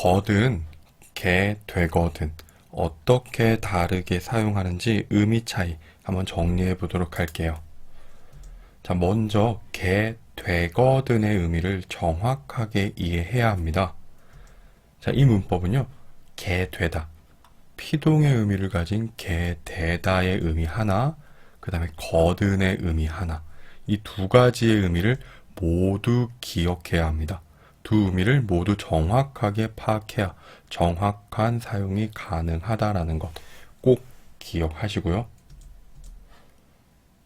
거든, 개, 되거든 어떻게 다르게 사용하는지 의미 차이 한번 정리해 보도록 할게요. 자, 먼저 개, 되거든의 의미를 정확하게 이해해야 합니다. 자, 이 문법은요, 개, 되다. 피동의 의미를 가진 개, 되다의 의미 하나, 그 다음에 거든의 의미 하나. 이 두 가지의 의미를 모두 기억해야 합니다. 두 의미를 모두 정확하게 파악해야 정확한 사용이 가능하다라는 것 꼭 기억하시고요.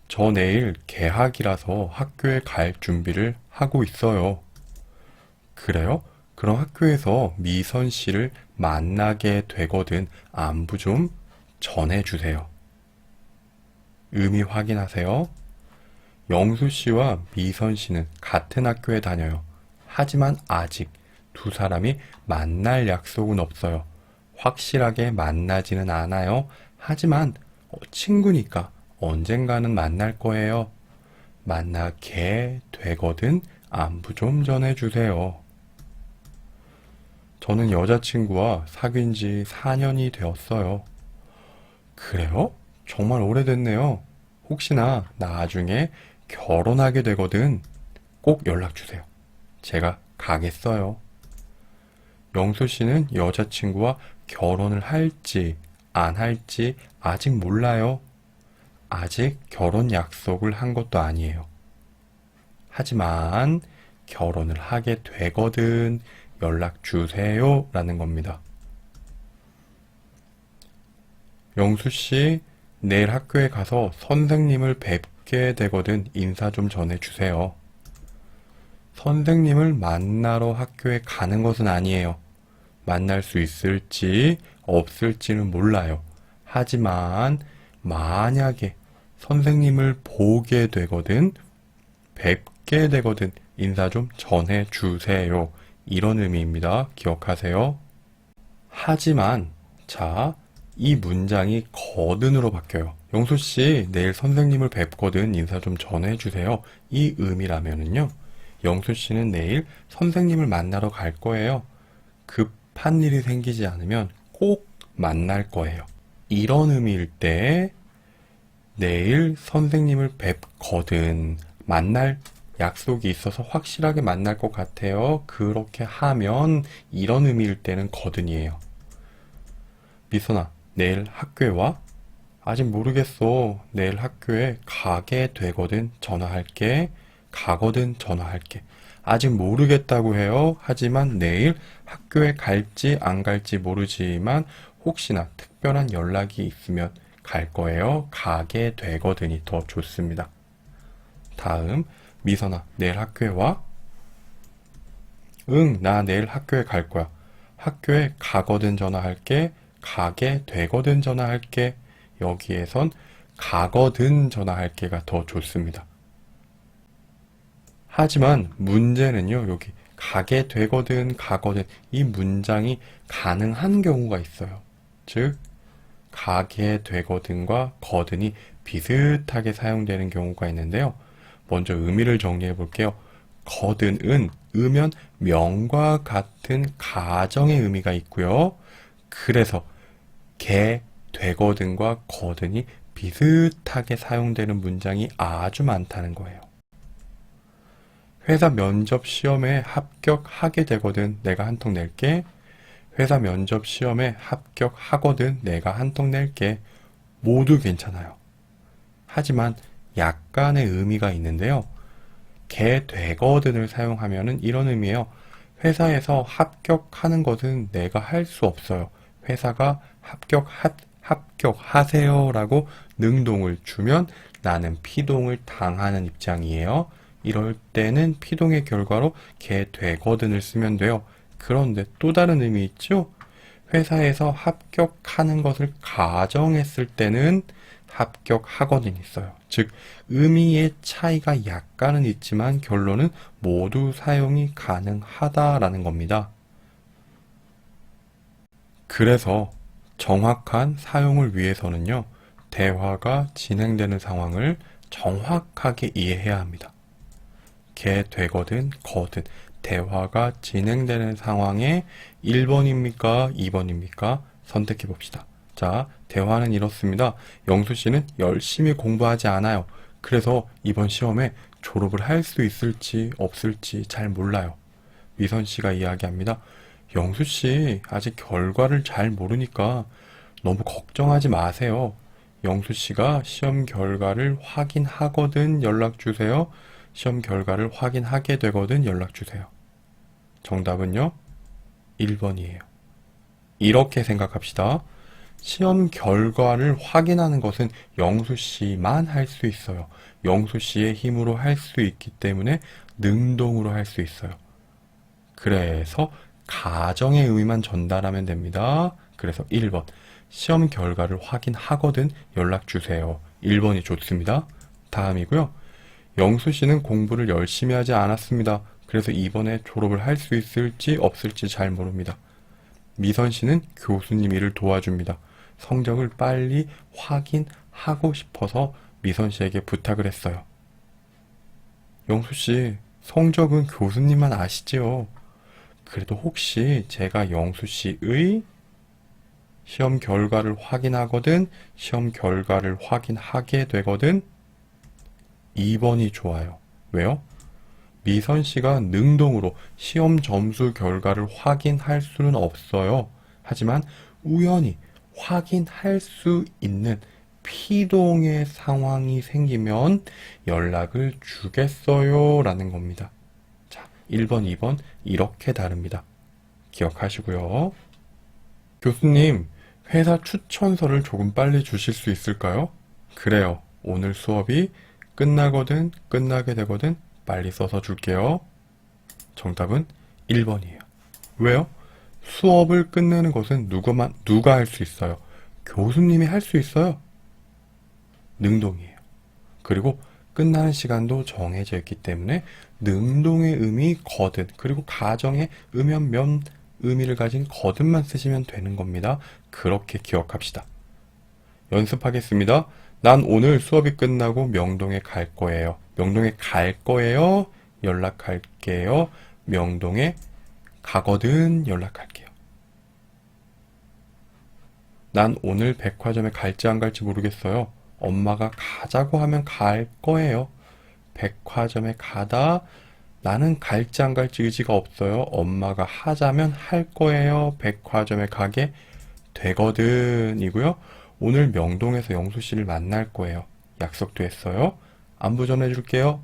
저 내일 개학이라서 학교에 갈 준비를 하고 있어요. 그래요? 그럼 학교에서 미선 씨를 만나게 되거든 안부 좀 전해주세요. 의미 확인하세요. 영수 씨와 미선 씨는 같은 학교에 다녀요. 하지만 아직 두 사람이 만날 약속은 없어요. 확실하게 만나지는 않아요. 하지만 어, 친구니까 언젠가는 만날 거예요. 만나게 되거든 안부 좀 전해주세요. 저는 여자친구와 사귄 지 4년이 되었어요. 그래요? 정말 오래됐네요. 혹시나 나중에 결혼하게 되거든 꼭 연락 주세요. 제가 가겠어요. 영수 씨는 여자친구와 결혼을 할지 안 할지 아직 몰라요. 아직 결혼 약속을 한 것도 아니에요. 하지만 결혼을 하게 되거든 연락 주세요 라는 겁니다. 영수 씨, 내일 학교에 가서 선생님을 뵙게 되거든 인사 좀 전해주세요. 선생님을 만나러 학교에 가는 것은 아니에요. 만날 수 있을지 없을지는 몰라요. 하지만 만약에 선생님을 보게 되거든, 뵙게 되거든 인사 좀 전해 주세요. 이런 의미입니다. 기억하세요. 하지만, 자, 이 문장이 거든으로 바뀌어요. 영수 씨, 내일 선생님을 뵙거든 인사 좀 전해 주세요. 이 의미라면은요, 영수 씨는 내일 선생님을 만나러 갈 거예요. 급한 일이 생기지 않으면 꼭 만날 거예요. 이런 의미일 때, 내일 선생님을 뵙거든 만날 약속이 있어서 확실하게 만날 것 같아요. 그렇게 하면 이런 의미일 때는 거든이에요. 미선아, 내일 학교에 와? 아직 모르겠어. 내일 학교에 가게 되거든 전화할게. 가거든 전화할게. 아직 모르겠다고 해요. 하지만 내일 학교에 갈지 안 갈지 모르지만 혹시나 특별한 연락이 있으면 갈 거예요. 가게 되거든이 더 좋습니다. 다음, 미선아, 내일 학교에 와? 응, 나 내일 학교에 갈 거야. 학교에 가거든 전화할게. 가게 되거든 전화할게. 여기에선 가거든 전화할게가 더 좋습니다. 하지만 문제는요, 여기 가게 되거든, 가거든 이 문장이 가능한 경우가 있어요. 즉, 가게 되거든과 거든이 비슷하게 사용되는 경우가 있는데요. 먼저 의미를 정리해 볼게요. 거든은 으면 명과 같은 가정의 의미가 있고요. 그래서 개, 되거든과 거든이 비슷하게 사용되는 문장이 아주 많다는 거예요. 회사 면접 시험에 합격하게 되거든 내가 한 통 낼게. 회사 면접 시험에 합격하거든 내가 한 통 낼게. 모두 괜찮아요. 하지만 약간의 의미가 있는데요. 개 되거든을 사용하면은 이런 의미예요. 회사에서 합격하는 것은 내가 할 수 없어요. 회사가 합격하, 합격하세요라고 능동을 주면 나는 피동을 당하는 입장이에요. 이럴 때는 피동의 결과로 개 되거든을 쓰면 돼요. 그런데 또 다른 의미 있죠? 회사에서 합격하는 것을 가정했을 때는 합격하거든이 있어요. 즉, 의미의 차이가 약간은 있지만 결론은 모두 사용이 가능하다라는 겁니다. 그래서 정확한 사용을 위해서는요, 대화가 진행되는 상황을 정확하게 이해해야 합니다. 개 되거든, 거든, 대화가 진행되는 상황에 1번입니까? 2번입니까? 선택해 봅시다. 자, 대화는 이렇습니다. 영수 씨는 열심히 공부하지 않아요. 그래서 이번 시험에 졸업을 할 수 있을지 없을지 잘 몰라요. 미선 씨가 이야기합니다. 영수 씨, 아직 결과를 잘 모르니까 너무 걱정하지 마세요. 영수 씨가 시험 결과를 확인하거든 연락 주세요. 시험 결과를 확인하게 되거든 연락 주세요. 정답은요? 1번이에요. 이렇게 생각합시다. 시험 결과를 확인하는 것은 영수 씨만 할 수 있어요. 영수 씨의 힘으로 할 수 있기 때문에 능동으로 할 수 있어요. 그래서 가정의 의미만 전달하면 됩니다. 그래서 1번. 시험 결과를 확인하거든 연락 주세요. 1번이 좋습니다. 다음이고요. 영수 씨는 공부를 열심히 하지 않았습니다. 그래서 이번에 졸업을 할 수 있을지 없을지 잘 모릅니다. 미선 씨는 교수님 일을 도와줍니다. 성적을 빨리 확인하고 싶어서 미선 씨에게 부탁을 했어요. 영수 씨, 성적은 교수님만 아시지요? 그래도 혹시 제가 영수 씨의 시험 결과를 확인하거든, 시험 결과를 확인하게 되거든, 2번이 좋아요. 왜요? 미선 씨가 능동으로 시험 점수 결과를 확인할 수는 없어요. 하지만 우연히 확인할 수 있는 피동의 상황이 생기면 연락을 주겠어요. 라는 겁니다. 자, 1번, 2번 이렇게 다릅니다. 기억하시고요. 교수님, 회사 추천서를 조금 빨리 주실 수 있을까요? 그래요. 오늘 수업이 끝나거든, 끝나게 되거든, 빨리 써서 줄게요. 정답은 1번이에요. 왜요? 수업을 끝내는 것은 누구만, 누가 할 수 있어요? 교수님이 할 수 있어요. 능동이에요. 그리고 끝나는 시간도 정해져 있기 때문에 능동의 의미 거듭, 그리고 가정의 음연 면 의미를 가진 거듭만 쓰시면 되는 겁니다. 그렇게 기억합시다. 연습하겠습니다. 난 오늘 수업이 끝나고 명동에 갈 거예요. 명동에 갈 거예요. 연락할게요. 명동에 가거든 연락할게요. 난 오늘 백화점에 갈지 안 갈지 모르겠어요. 엄마가 가자고 하면 갈 거예요. 백화점에 가다 나는 갈지 안 갈지 의지가 없어요. 엄마가 하자면 할 거예요. 백화점에 가게 되거든 이고요. 오늘 명동에서 영수 씨를 만날 거예요. 약속도 했어요. 안부 전해줄게요.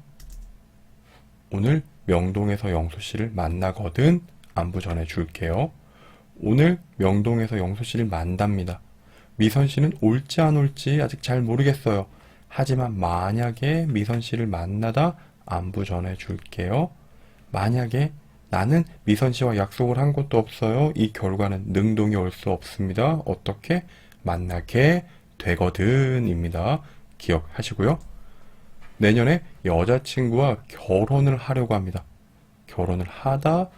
오늘 명동에서 영수 씨를 만나거든 안부 전해줄게요. 오늘 명동에서 영수 씨를 만납니다. 미선 씨는 올지 안 올지 아직 잘 모르겠어요. 하지만 만약에 미선 씨를 만나다 안부 전해줄게요. 만약에 나는 미선 씨와 약속을 한 것도 없어요. 이 결과는 능동이 올 수 없습니다. 어떻게 만나게 되거든입니다. 기억하시고요. 내년에 여자친구와 결혼을 하려고 합니다. 결혼을 하다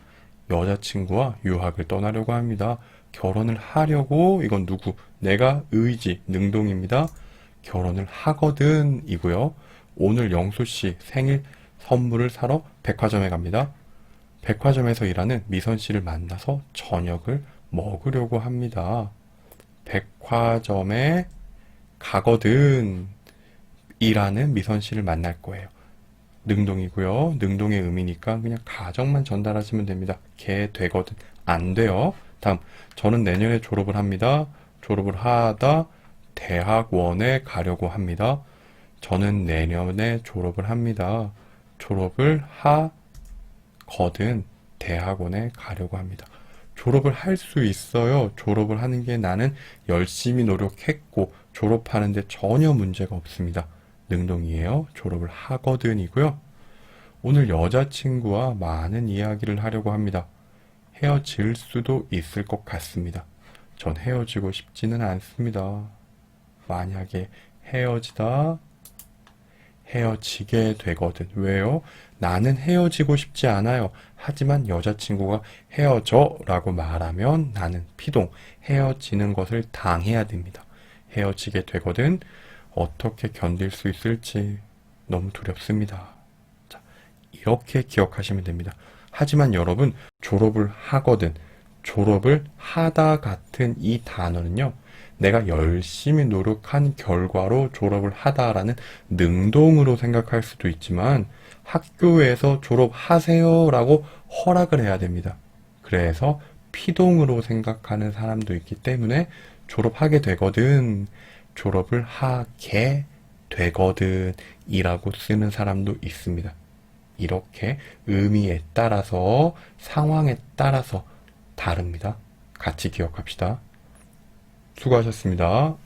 여자친구와 유학을 떠나려고 합니다. 결혼을 하려고 이건 누구? 내가 의지, 능동입니다. 결혼을 하거든 이고요. 오늘 영수 씨 생일 선물을 사러 백화점에 갑니다. 백화점에서 일하는 미선 씨를 만나서 저녁을 먹으려고 합니다. 백화점에 가거든 이라는 미선 씨를 만날 거예요. 능동이고요. 능동의 의미니까 그냥 가정만 전달하시면 됩니다. 개 되거든. 안 돼요. 다음, 저는 내년에 졸업을 합니다. 졸업을 하다 대학원에 가려고 합니다. 저는 내년에 졸업을 합니다. 졸업을 하거든 대학원에 가려고 합니다. 졸업을 할 수 있어요. 졸업을 하는 게 나는 열심히 노력했고 졸업하는데 전혀 문제가 없습니다. 능동이에요. 졸업을 하거든이고요. 오늘 여자친구와 많은 이야기를 하려고 합니다. 헤어질 수도 있을 것 같습니다. 전 헤어지고 싶지는 않습니다. 만약에 헤어지다 헤어지게 되거든. 왜요? 나는 헤어지고 싶지 않아요. 하지만 여자친구가 헤어져 라고 말하면 나는 피동, 헤어지는 것을 당해야 됩니다. 헤어지게 되거든. 어떻게 견딜 수 있을지 너무 두렵습니다. 자, 이렇게 기억하시면 됩니다. 하지만 여러분, 졸업을 하거든, 졸업을 하다 같은 이 단어는요, 내가 열심히 노력한 결과로 졸업을 하다라는 능동으로 생각할 수도 있지만 학교에서 졸업하세요 라고 허락을 해야 됩니다. 그래서 피동으로 생각하는 사람도 있기 때문에 졸업하게 되거든, 졸업을 하게 되거든 이라고 쓰는 사람도 있습니다. 이렇게 의미에 따라서 상황에 따라서 다릅니다. 같이 기억합시다. 수고하셨습니다.